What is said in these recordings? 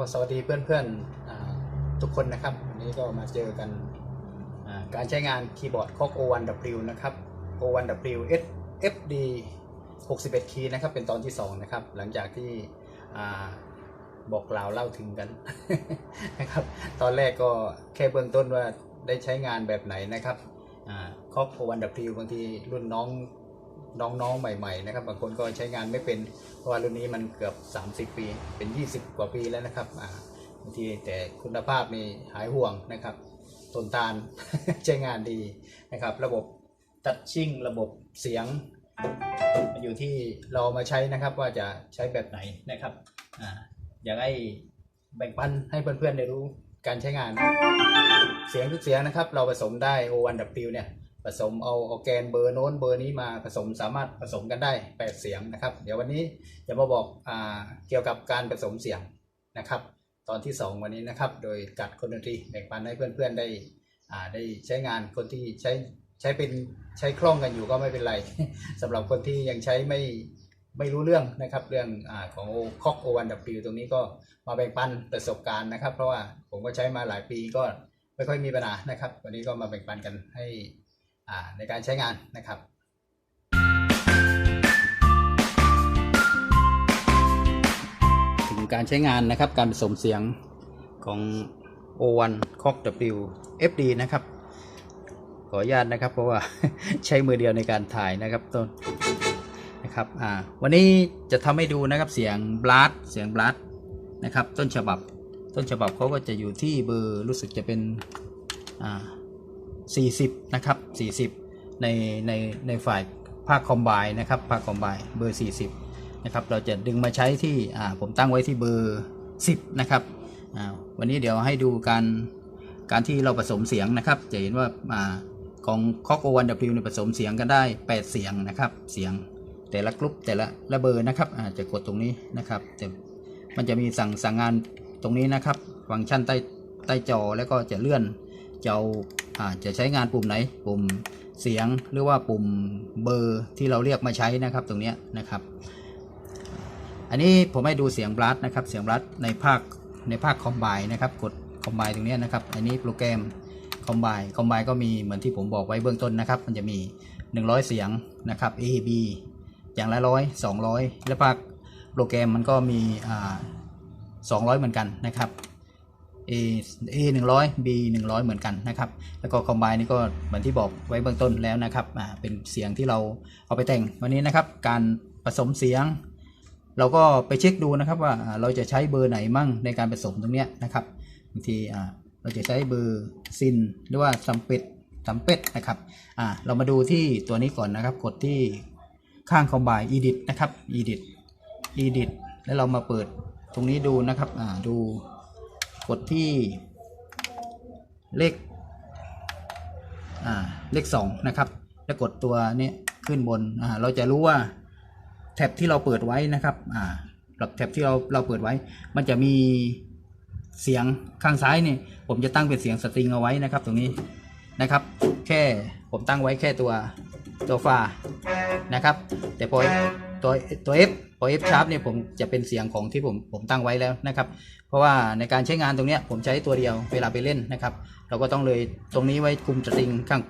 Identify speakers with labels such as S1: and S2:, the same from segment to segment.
S1: ก็สวัสดีเพื่อนๆอ่าทุกคนนะครับ วันนี้ก็มาเจอกันการใช้งานคีย์บอร์ดคอก O1W นะครับ O1W FD 61คีย์นะครับ เป็นตอนที่2นะครับ หลังจากที่บอกกล่าวเล่าถึงกันนะครับ ตอนแรกก็แค่เบื้องต้นว่าได้ใช้งานแบบไหนนะครับคอก O1W บางทีรุ่นน้อง น้องๆใหม่ๆนะครับบางคนก็ใช้งานไม่เป็นเพราะว่ารุ่นนี้มันเกือบ 30 ปี เป็น 20 กว่าปีแล้วนะครับบางทีแต่คุณภาพนี่หายห่วงนะครับทนทานใช้งานดีนะครับ ระบบตัดชิ่งระบบเสียงมันอยู่ที่เรามาใช้นะครับว่าจะใช้แบบไหนนะครับอ่าอยากให้แบ่งปันให้เพื่อนๆได้รู้การใช้งาน เสียงทุกเสียงนะครับ เราผสมได้ O1W เนี่ย ผสมเอาออแกนเบอร์โน้นเบอร์นี้มาผสมสามารถผสมกันได้แปดเสียงนะครับ เดี๋ยววันนี้จะมาบอกอ่าเกี่ยวกับการผสมเสียงนะครับ ตอนที่ 2 วันนี้นะครับ โดยกัดคนดนตรีแบ่งปันให้เพื่อนๆได้อ่าได้ใช้งานคนที่ใช้ใช้เป็นใช้คล่องกันอยู่ก็ไม่เป็นไรสำหรับคนที่ยังใช้ไม่ไม่รู้เรื่องนะครับ เรื่องอของคอกโอวันดับิตรงนี้ก็มาแบ่งปันประสบการณ์นะครับ เพราะว่าผมก็ใช้มาหลายปีก็ไม่ค่อยมีปัญหานะครับ วันนี้ก็มาแบ่งปันกันให้ ในการใช้งานนะครับถึงการใช้งานนะครับการผสมเสียงของ O1 c o c W FD นะครับ ขออนุญาตนะครับเพราะว่าใช้มือเดียวในการถ่ายนะครับต้นนะครับอ่าวันนี้จะทำให้ดูนะครับเสียงบลัดเสียงบลัดนะครับต้นฉบับต้นฉบับเขาก็จะอยู่ที่เบอร์รู้สึกจะเป็นอ่า 40 นะครับ 40 ในในในฝ่ายภาคคอมไบนะครับภาคคอมไบเบอร์ 40 นะครับ เราจะดึงมาใช้ที่ผมตั้งไว้ที่เบอร์ 10 นะครับวันนี้เดี๋ยวให้ดูการการที่เราผสมเสียงนะครับ จะเห็นว่าอของคอกโอวันดับเนี่ยผสมเสียงกันได้ 8 เสียงนะครับ เสียงแต่ละกรุ๊ปแต่ละละเบอร์นะครับจจะกดตรงนี้นะครับแต่มันจะมีสั่งสั่งงานตรงนี้นะครับ ฟังก์ชันใต้ใต้จอแล้วก็จะเลื่อนจะเอา อ่าจะใช้งานปุ่มไหน ปุ่มเสียงหรือว่าปุ่มเบอร์ที่เราเรียกมาใช้นะครับตรงนี้นะครับ อันนี้ผมให้ดูเสียงบลัดนะครับ เสียงบลัดในภาคในภาคคอมไบนะครับกดคอมไบตรงนี้นะครับ อันนี้โปรแกรมคอมไบคอมไบก็มีเหมือนที่ผมบอกไว้เบื้องต้นนะครับ มันจะมี 100 เสียงนะครับ A B อย่างละร้อยสองร้อยและภาคโปรแกรมมันก็มีอ่า200 เหมือนกันนะครับ A A 100 B 100 เหมือนกันนะครับ แล้วก็คอมไบนี่ก็เหมือนที่บอกไว้เบื้องต้นแล้วนะครับอ่าเป็นเสียงที่เราเอาไปแต่งวันนี้นะครับ การผสมเสียง เราก็ไปเช็คดูนะครับว่าเราจะใช้เบอร์ไหนมั่งในการผสมตรงเนี้ยนะครับบางทีอ่าเราจะใช้เบอร์ซินหรือว่าซัมเป็ดซัมเป็ดนะครับอ่าเรามาดูที่ตัวนี้ก่อนนะครับ กดที่ข้างคอมไบ edit นะครับ edit edit แล้วเรามาเปิดตรงนี้ดูนะครับอ่าดู กดที่เลขอ่าเลขสองนะครับแล้วกดตัวนี้ขึ้นบนอ่าเราจะรู้ว่าแท็บที่เราเปิดไว้นะครับอ่าหรับแท็บที่เราเราเปิดไว้ มันจะมีเสียงข้างซ้ายนี่ผมจะตั้งเป็นเสียงสตริงเอาไว้นะครับ ตรงนี้นะครับ แค่ผมตั้งไว้แค่ตัวตัวฟานะครับ แต่พอ ตัวตัว F พอ F sharp เนี่ยผมจะเป็นเสียงของที่ผมผมตั้งไว้แล้วนะครับ เพราะว่าในการใช้งานตรงเนี้ยผมใช้ตัวเดียวเวลาไปเล่นนะครับ เราก็ต้องเลยตรงนี้ไว้คุมสตริงข้าง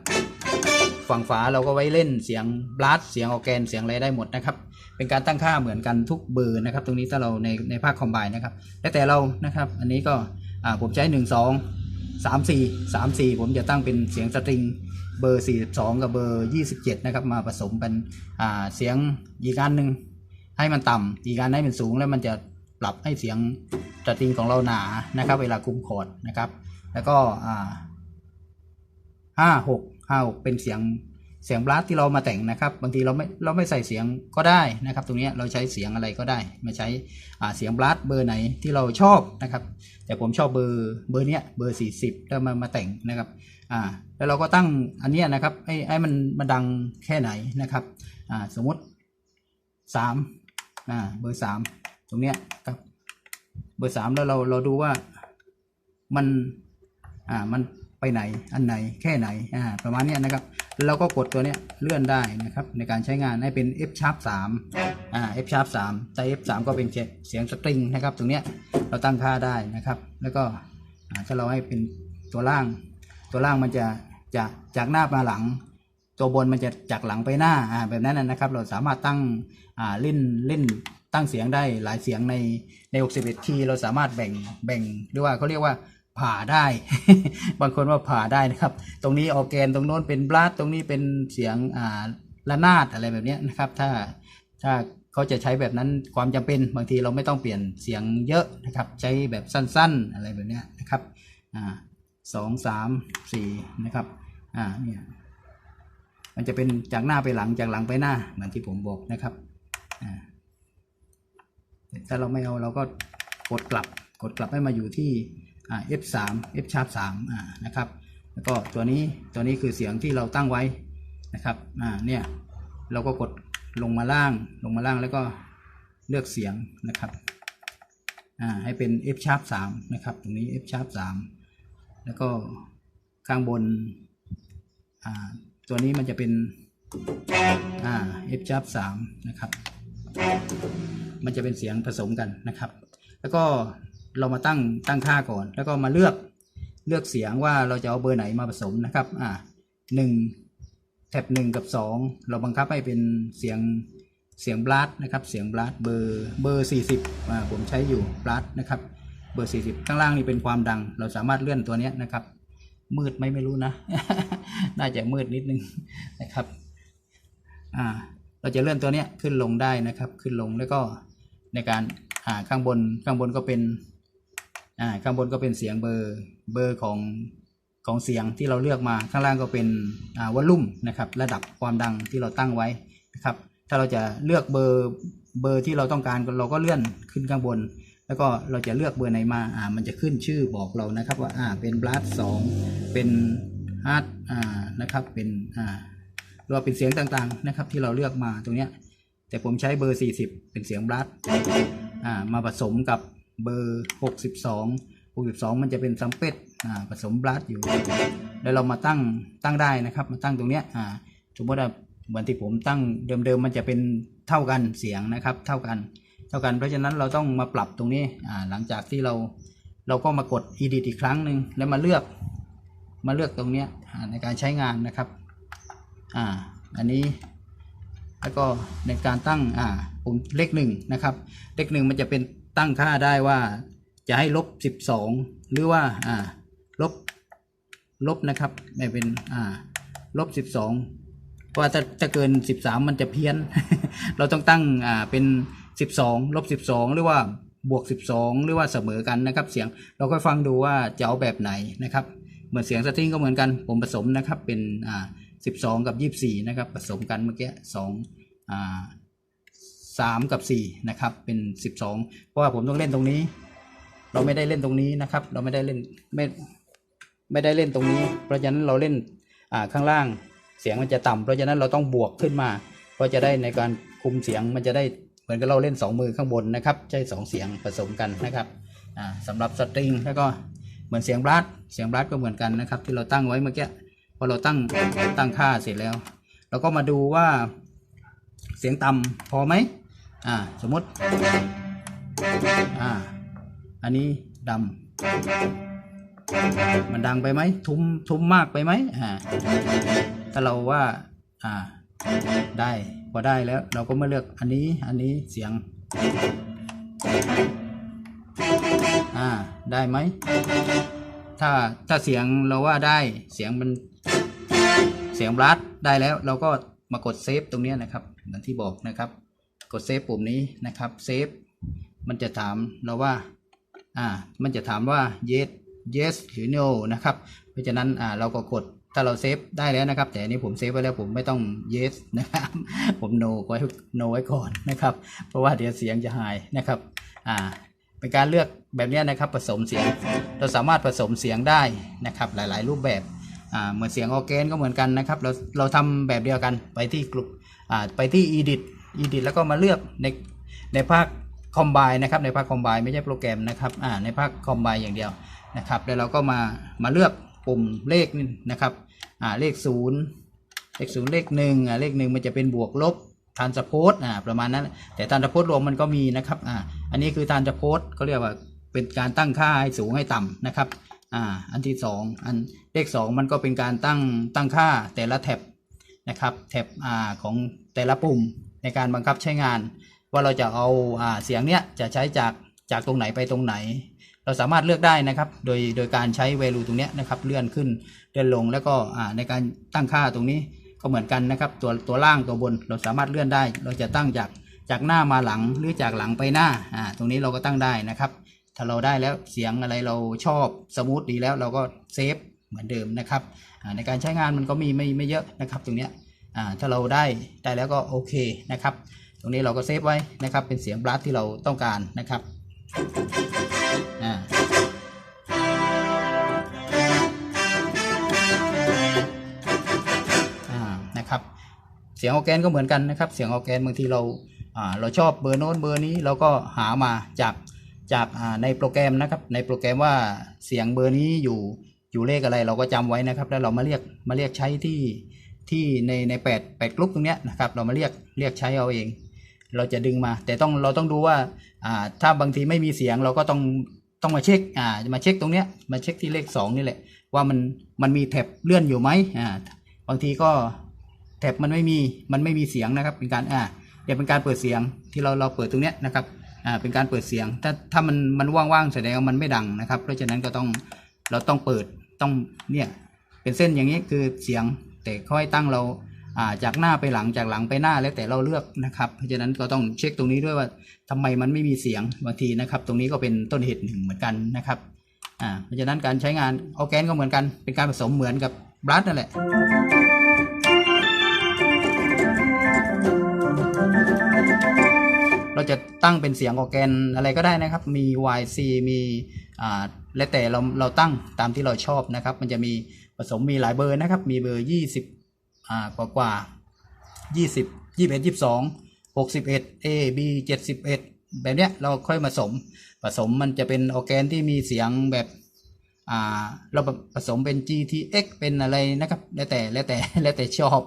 S1: ฝั่งฝาเราก็ไว้เล่นเสียงบลัสเสียงออแกนเสียงอะไรได้หมดนะครับ เป็นการตั้งค่าเหมือนกันทุกเบอร์นะครับ ตรงนี้ถ้าเราในในภาคคอมไบนะครับ แล้วแต่เรานะครับ อันนี้ก็อ่าผมใช้หนึ่งสองสามสี่สามสี่ผมจะตั้งเป็นเสียงสตริง เบอร์ 42 กับเบอร์ 27 นะครับ มาผสมเป็นเสียงอีกอันหนึ่งให้มันต่ำอีกการให้มันสูงแล้วมันจะปรับให้เสียงสตริงของเราหนานะครับ เวลาคุมคอร์ดนะครับ แล้วก็อ่าห้าหกห้าหกเป็นเสียง เสียงบลัสที่เรามาแต่งนะครับ บางทีเราไม่เราไม่ใส่เสียงก็ได้นะครับ ตรงนี้เราใช้เสียงอะไรก็ได้ มาใช้เสียงบลัสเบอร์ไหนที่เราชอบนะครับ แต่ผมชอบเบอร์เบอร์เนี้ยเบอร์สี่สิบแล้วมามาแต่งนะครับอ่าแล้วเราก็ตั้งอันเนี้ยนะครับให้ให้มันมาดังแค่ไหนนะครับอ่าสมมติสามอ่าเบอร์สามตรงเนี้ยครับเบอร์สามแล้วเราเราดูว่ามันอ่ามันไปไหนอันไหนแค่ไหนอ่าประมาณเนี้ยนะครับ เราก็กดตัวเนี้ยเลื่อนได้นะครับในการใช้งานให้เป็น F sharp 3อ่า F sharp 3แต่ F 3ก็เป็นเสียงสตริงนะครับ ตรงเนี้ยเราตั้งค่าได้นะครับ แล้วก็อ่าถ้าเราให้เป็นตัวล่าง ตัวล่างมันจะจะจากหน้ามาหลัง ตัวบนมันจะจากหลังไปหน้าอ่าแบบนั้นนะนะครับ เราสามารถตั้งอ่าเล่นเล่นตั้งเสียงได้หลายเสียงในใน 61 คีย์เราสามารถแบ่งแบ่งหรือว่าเขาเรียกว่า ผ่าได้ บางคนว่าผ่าได้นะครับ ตรงนี้ออแกนตรงโน้นเป็นบลัสตรงนี้เป็นเสียงอ่าระนาดอะไรแบบนี้นะครับ ถ้าถ้าเขาจะใช้แบบนั้นความจำเป็นบางทีเราไม่ต้องเปลี่ยนเสียงเยอะนะครับ ใช้แบบสั้นๆอะไรแบบนี้นะครับอ่าสองสามสี่นะครับอ่าเนี่ยมันจะเป็นจากหน้าไปหลังจากหลังไปหน้าเหมือนที่ผมบอกนะครับอ่าถ้าเราไม่เอาเราก็กดกลับกดกลับให้มาอยู่ที่ อ่า F3 F sharp 3อ่านะครับแล้วก็ตัวนี้ตัวนี้คือเสียงที่เราตั้งไว้นะครับอ่าเนี่ยเราก็กดลงมาล่างลงมาล่างแล้วก็เลือกเสียงนะครับอ่าให้เป็น F sharp 3นะครับตรงนี้ F sharp 3แล้วก็ข้างบนอ่าตัวนี้มันจะเป็นอ่า F sharp 3นะครับมันจะเป็นเสียงผสมกันนะครับ แล้วก็ เรามาตั้งตั้งค่าก่อน แล้วก็มาเลือกเลือกเสียงว่าเราจะเอาเบอร์ไหนมาผสมนะครับอ่าหนึ่งแท็บหนึ่งกับสองเราบังคับให้เป็นเสียงเสียงบลัดนะครับ เสียงบลัดเบอร์เบอร์สี่สิบอ่าผมใช้อยู่บลัดนะครับเบอร์สี่สิบข้างล่างนี่เป็นความดัง เราสามารถเลื่อนตัวเนี้ยนะครับ มืดไหมไม่รู้นะ น่าจะมืดนิดนึงนะครับอ่าเราจะเลื่อนตัวเนี้ยขึ้นลงได้นะครับ ขึ้นลงแล้วก็ในการอ่าข้างบนข้างบนก็เป็น อ่าข้างบนก็เป็นเสียงเบอร์เบอร์ของของเสียงที่เราเลือกมาข้างล่างก็เป็นอ่าวอลลุ่มนะครับระดับความดังที่เราตั้งไว้นะครับถ้าเราจะเลือกเบอร์เบอร์ที่เราต้องการเราก็เลื่อนขึ้นข้างบน แล้วก็เราจะเลือกเบอร์ไหนมาอ่ามันจะขึ้นชื่อบอกเรานะครับว่าอ่าเป็นบลัสสองเป็นฮาร์ดอ่านะครับเป็นอ่าหรือว่าเป็นเสียงต่างๆนะครับที่เราเลือกมาตรงเนี้ยแต่ผมใช้เบอร์ 40 เป็นเสียงบลัสอ่ามาผสมกับ เบอร์ 62 62 มันจะเป็นซัมเป็ดผสมบลัสอยู่ แล้วเรามาตั้งตั้งได้นะครับ มาตั้งตรงเนี้ยสมมติว่าเหมือนที่ผมตั้งเดิมๆ มันจะเป็นเท่ากันเสียงนะครับ เท่ากัน เท่ากัน เพราะฉะนั้นเราต้องมาปรับตรงนี้หลังจากที่เราเราก็มากด edit อีกครั้งหนึ่งแล้วมาเลือกมาเลือกตรงเนี้ยในการใช้งานนะครับอ่าอันนี้แล้วก็ในการตั้งอ่าปุ่มเลขหนึ่งนะครับ เลขหนึ่งมันจะเป็น ตั้งค่าได้ว่าจะให้ลบสิบสองหรือว่าอ่าลบลบนะครับไม่เป็นอ่าลบสิบสองเพราะว่าถ้าจะเกินสิบสามมันจะเพี้ยน เราต้องตั้งอ่าเป็นสิบสองลบสิบสองหรือว่าบวกสิบสองหรือว่าเสมอกันนะครับ เสียงเราก็ฟังดูว่าจะเอาแบบไหนนะครับ เหมือนเสียงสตริงก็เหมือนกันผมผสมนะครับเป็นอ่าสิบสองกับยี่สี่นะครับ ผสมกันเมื่อกี้สองอ่า สามกับสี่นะครับ เป็นสิบสองเพราะว่าผมต้องเล่นตรงนี้ เราไม่ได้เล่นตรงนี้นะครับ เราไม่ได้เล่นไม่ไม่ได้เล่นตรงนี้ เพราะฉะนั้นเราเล่นอ่าข้างล่างเสียงมันจะต่ำเพราะฉะนั้นเราต้องบวกขึ้นมา เพราะจะได้ในการคุมเสียงมันจะได้เหมือนกับเราเล่นสองมือข้างบนนะครับ ใช้สองเสียงผสมกันนะครับอ่าสำหรับสตริงแล้วก็เหมือนเสียงบลัสเสียงบลัสก็เหมือนกันนะครับ ที่เราตั้งไว้เมื่อกี้พอเราตั้งตั้งค่าเสร็จแล้ว เราก็มาดูว่าเสียงต่ำพอไหม อ่าสมมติอ่าอันนี้ดำมันดังไปไหมทุ้มทุ้มมากไปไหมอ่าถ้าเราว่าอ่าได้พอได้แล้วเราก็มาเลือกอันนี้อันนี้เสียงอ่าได้ไหมถ้าถ้าเสียงเราว่าได้เสียงมันเสียงบลัสได้แล้วเราก็มากดเซฟตรงนี้นะครับเหมือนที่บอกนะครับ กดเซฟปุ่มนี้นะครับเซฟมันจะถามเราว่าอ่ามันจะถามว่า yes yes หรือ no นะครับ เพราะฉะนั้นอ่าเราก็กดถ้าเราเซฟได้แล้วนะครับ แต่อันนี้ผมเซฟไว้แล้วผมไม่ต้อง yes นะครับ ผม no ไว้ no ไว้ก่อนนะครับ เพราะว่าเดี๋ยวเสียงจะหายนะครับอ่าเป็นการเลือกแบบนี้นะครับผสมเสียง เราสามารถผสมเสียงได้นะครับ หลาย ๆ รูปแบบอ่าเหมือนเสียงออแกนก็เหมือนกันนะครับ เราเราทำแบบเดียวกันไปที่กลุ่มอ่าไปที่ edit edit แล้วก็มาเลือกในในภาคคอมไบนะครับในภาคคอมไบไม่ใช่โปรแกรมนะครับอ่าในภาคคอมไบอย่างเดียวนะครับแล้วเราก็มามาเลือกปุ่มเลขนี่นะครับอ่าเลขศูนย์เลขศูนย์เลขหนึ่งอ่าเลขหนึ่งมันจะเป็นบวกลบทานสโพสอ่าประมาณนั้น แต่ทานสโพสรวมมันก็มีนะครับอ่าอันนี้คือทานสโพสเขาเรียกว่าเป็นการตั้งค่าให้สูงให้ต่ำนะครับอ่าอันที่สองอันเลขสองมันก็เป็นการตั้งตั้งค่าแต่ละแท็บนะครับแท็บอ่าของแต่ละปุ่ม ในการบังคับใช้งาน ว่าเราจะเอาอาเสียงเนี้ยจะใช้จากจากตรงไหนไปตรงไหน เราสามารถเลือกได้นะครับ โดยโดยการใช้ value ตรงเนี้ยนะครับ เลื่อนขึ้นเลื่อนลงแล้วก็ในการตั้งค่าตรงนี้ก็เหมือนกันนะครับ ตัวตัวล่างตัวบนเราสามารถเลื่อนได้ เราจะตั้งจากจากหน้ามาหลังหรือจากหลังไปหน้าอ่าตรงนี้เราก็ตั้งได้นะครับ ถ้าเราได้แล้วเสียงอะไรเราชอบสมูทดีแล้วเราก็เซฟเหมือนเดิมนะครับในการใช้งานมันก็มีไม่ไม่เยอะนะครับ ตรงเนี้ย ถ้าเราได้ได้แล้วก็โอเคนะครับ ตรงนี้เราก็เซฟไว้นะครับ เป็นเสียงบลัสที่เราต้องการนะครับอ่าอ่านะครับ เสียงออแกนก็เหมือนกันนะครับ เสียงออแกนบางทีเราอ่าเราชอบเบอร์โน้นเบอร์นี้เราก็หามาจากจากอ่าในโปรแกรมนะครับ ในโปรแกรมว่าเสียงเบอร์นี้อยู่อยู่เลขอะไรเราก็จำไว้นะครับ แล้วเรามาเรียกมาเรียกใช้ที่ ที่ในในแปดแปดกลุ่มตรงเนี้ยนะครับเรามาเรียกเรียกใช้เอาเอง เราจะดึงมา แต่ต้องเราต้องดูว่าอ่าถ้าบางทีไม่มีเสียงเราก็ต้องต้องมาเช็คอ่ามาเช็คตรงเนี้ยมาเช็คที่เลขสองนี่แหละ ว่ามันมันมีแท็บเลื่อนอยู่ไหมอ่าบางทีก็แท็บมันไม่มีมันไม่มีเสียงนะครับ เป็นการอ่าเดี๋ยวเป็นการเปิดเสียงที่เราเราเปิดตรงเนี้ยนะครับอ่าเป็นการเปิดเสียง ถ้าถ้ามันมันว่างๆแสดงว่ามันไม่ดังนะครับ เพราะฉะนั้นก็ต้องเราต้องเปิดต้องเนี่ยเป็นเส้นอย่างนี้คือเสียง แต่ค่อยตั้งเราาจากหน้าไปหลังจากหลังไปหน้าแล้วแต่เราเลือกนะครับ เพราะฉะนั้นก็ต้องเช็คตรงนี้ด้วยว่าทำไมมันไม่มีเสียงบางทีนะครับ ตรงนี้ก็เป็นต้นเหตุหนึ่งเหมือนกันนะครับเพราะฉะนั้นการใช้งานออแกนก็เหมือนกัน เป็นการผสมเหมือนกับบลัสนั่นแหละเราจะตั้งเป็นเสียงออแกนอะไรก็ได้นะครับ มี YC มีและแต่เราเราตั้งตามที่เราชอบนะครับ มันจะมี ผสมมีหลายเบอร์นะครับ มีเบอร์ 20อ่ากว่ากว่า 20 21 22 61 A B 71 แบบเนี้ยเราค่อยมาผสม ผสมมันจะเป็นออแกนที่มีเสียงแบบอ่าเราผสมเป็น GTX เป็นอะไรนะครับแล้วแต่แล้วแต่แล้วแต่ชอบ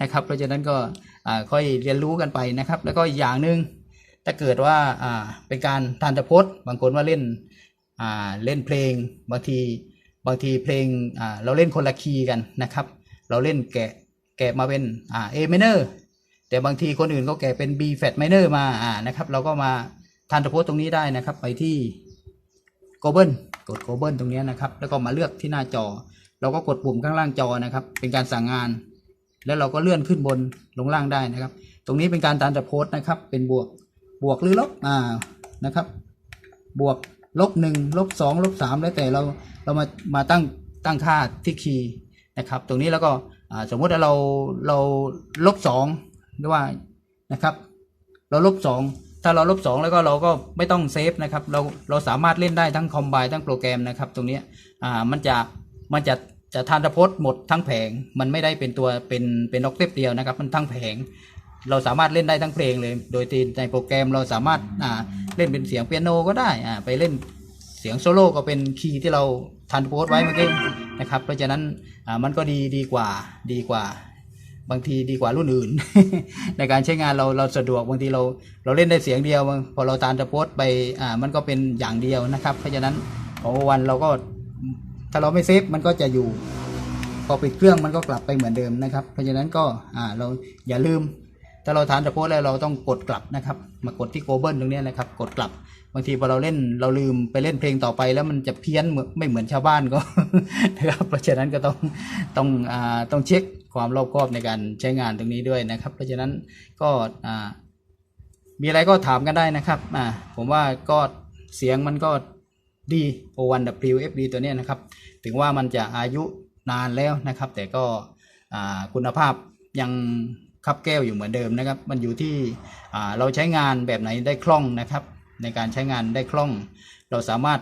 S1: นะครับ เพราะฉะนั้นก็อ่าค่อยเรียนรู้กันไปนะครับ แล้วก็อีกอย่างหนึ่งถ้าเกิดว่าอ่าเป็นการทานตะพจน์บางคนว่าเล่นอ่าเล่นเพลงบางที บางทีเพลงอ่าเราเล่นคนละคีย์กันนะครับ เราเล่นแกะแกะมาเป็นอ่า A minor แต่บางทีคนอื่นก็แกะเป็น B flat minor มาอ่านะครับ เราก็มาทานตะพจน์ตรงนี้ได้นะครับ ไปที่ g o b l กด g o b l ตรงนี้นะครับ แล้วก็มาเลือกที่หน้าจอ เราก็กดปุ่มข้างล่างจอนะครับ เป็นการสั่งงาน แล้วเราก็เลื่อนขึ้นบนลงล่างได้นะครับ ตรงนี้เป็นการตามจะโพสต์นะครับ เป็นบวกบวกหรือลบอ่านะครับ บวกลบหนึ่งลบสองลบสามแล้วแต่เรา เรามามาตั้งตั้งค่าที่คีย์นะครับ ตรงนี้แล้วก็สมมติว่าเราเราลบสองหรือว่านะครับ เราลบสองถ้าเราลบสองแล้วก็เราก็ไม่ต้องเซฟนะครับ เราเราสามารถเล่นได้ทั้งคอมไบทั้งโปรแกรมนะครับ ตรงนี้อ่ามันจะมันจะจะทานตะพจน์หมดทั้งแผง มันไม่ได้เป็นตัวเป็นเป็นออกเทปเดียวนะครับ มันทั้งแผง เราสามารถเล่นได้ทั้งเพลงเลย โดยที่ในโปรแกรมเราสามารถอ่าเล่นเป็นเสียงเปียโนก็ได้อ่าไปเล่น เสียงโซโล่ก็เป็นคีย์ที่เราทานโพสต์ไว้เมื่อกี้นะครับ เพราะฉะนั้นอ่ามันก็ดีดีกว่าดีกว่า บางทีดีกว่ารุ่นอื่น ในการใช้งานเราเราสะดวกบางทีเราเราเล่นได้เสียงเดียวพอเราตามตะโพสต์ไปอ่ามันก็เป็นอย่างเดียวนะครับ เพราะฉะนั้นของวันเราก็ถ้าเราไม่เซฟมันก็จะอยู่พอปิดเครื่องมันก็กลับไปเหมือนเดิมนะครับ เพราะฉะนั้นก็อ่าเราอย่าลืม ถ้าเราทานตะโพสแล้วเราต้องกดกลับนะครับ มากดที่โกลเบิลตรงนี้นะครับ กดกลับ บางทีพอเราเล่นเราลืมไปเล่นเพลงต่อไป แล้วมันจะเพี้ยนไม่เหมือนชาวบ้านก็นะครับเพราะฉะนั้นก็ต้องต้องอ่าต้องเช็คความรอบคอบในการใช้งานตรงนี้ด้วยนะครับ เพราะฉะนั้นก็อ่ามีอะไรก็ถามกันได้นะครับอ่าผมว่าก็เสียงมันก็ดี O1W FD ตัวเนี้นะครับ ถึงว่ามันจะอายุนานแล้วนะครับ แต่ก็อ่าคุณภาพยังคับแก้วอยู่เหมือนเดิมนะครับ มันอยู่ที่อ่าเราใช้งานแบบไหนได้คล่องนะครับ ในการใช้งานได้คล่อง เราสามารถ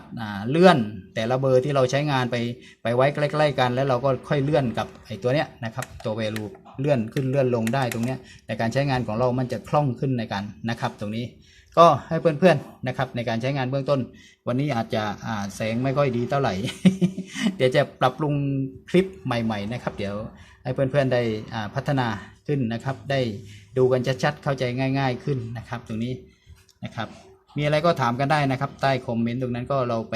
S1: เลื่อนแต่ละเบอร์ที่เราใช้งานไปไปไว้ใกล้ ๆ กัน แล้วเราก็ค่อยเลื่อนกับไอ้ตัวเนี้ยนะครับตัว value เลื่อนขึ้นเลื่อนลงได้ตรงเนี้ยในการใช้งานของเรามันจะคล่องขึ้นในการนะครับตรงนี้ก็ให้เพื่อนๆนะครับในการใช้งานเบื้องต้น วันนี้อาจจะแสงไม่ค่อยดีเท่าไหร่ เดี๋ยวจะปรับปรุงคลิปใหม่ๆนะครับ เดี๋ยวให้เพื่อนๆได้พัฒนาขึ้นนะครับ ได้ดูกันชัดๆเข้าใจง่าย ๆขึ้นนะครับ ตรงนี้นะครับ มีอะไรก็ถามกันได้นะครับ ใต้คอมเมนต์ตรงนั้นก็เราไป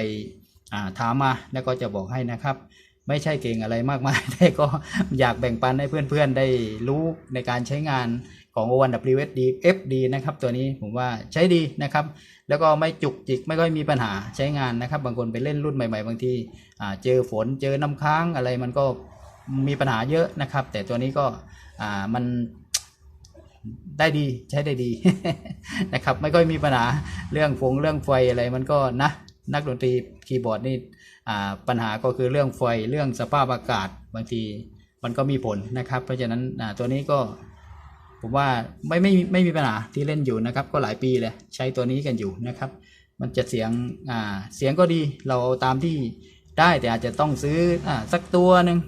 S1: าถามมาแล้วก็จะบอกให้นะครับ ไม่ใช่เก่งอะไรมากมายแต่ก็อยากแบ่งปันให้เพื่อนๆได้รู้ในการใช้งานของ O1WSD FD นะครับ ตัวนี้ผมว่าใช้ดีนะครับ แล้วก็ไม่จุกจิกไม่ค่อยมีปัญหาใช้งานนะครับ บางคนไปเล่นรุ่นใหม่ๆ บางทีเจอฝนเจอน้ำค้างอะไรมันก็มีปัญหาเยอะนะครับ แต่ตัวนี้ก็มัน ได้ดีใช้ได้ดีนะครับไม่ค่อยมีปัญหาเรื่องฟงเรื่องไฟอะไรมันก็นะนักดนตรีคีย์บอร์ดนี่ปัญหาก็คือเรื่องไฟเรื่องสภาพอากาศบางทีมันก็มีผลนะครับ เพราะฉะนั้นตัวนี้ก็ผมว่าไม่ไม่ไม่มีปัญหาที่เล่นอยู่นะครับ ก็หลายปีเลยใช้ตัวนี้กันอยู่นะครับ มันจะเสียงเสียงก็ดีเราเอาตามที่ได้แต่อาจจะต้องซื้ออสักตัวหนึ่ง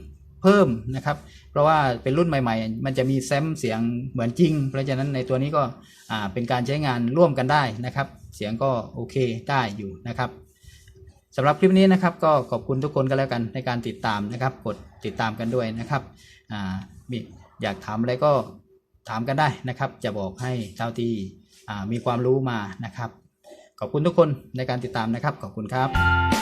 S1: เพิ่มนะครับ เพราะว่าเป็นรุ่นใหม่ๆ มันจะมีแซมเสียงเหมือนจริง เพราะฉะนั้นในตัวนี้ก็เป็นการใช้งานร่วมกันได้นะครับ เสียงก็โอเคได้อยู่นะครับสำหรับคลิปนี้นะครับก็ขอบคุณทุกคนกันแล้วกันในการติดตามนะครับ กดติดตามกันด้วยนะครับอ่ามีอยากถามอะไรก็ถามกันได้นะครับ จะบอกให้เท่าที่มีความรู้มานะครับ ขอบคุณทุกคนในการติดตามนะครับ ขอบคุณครับ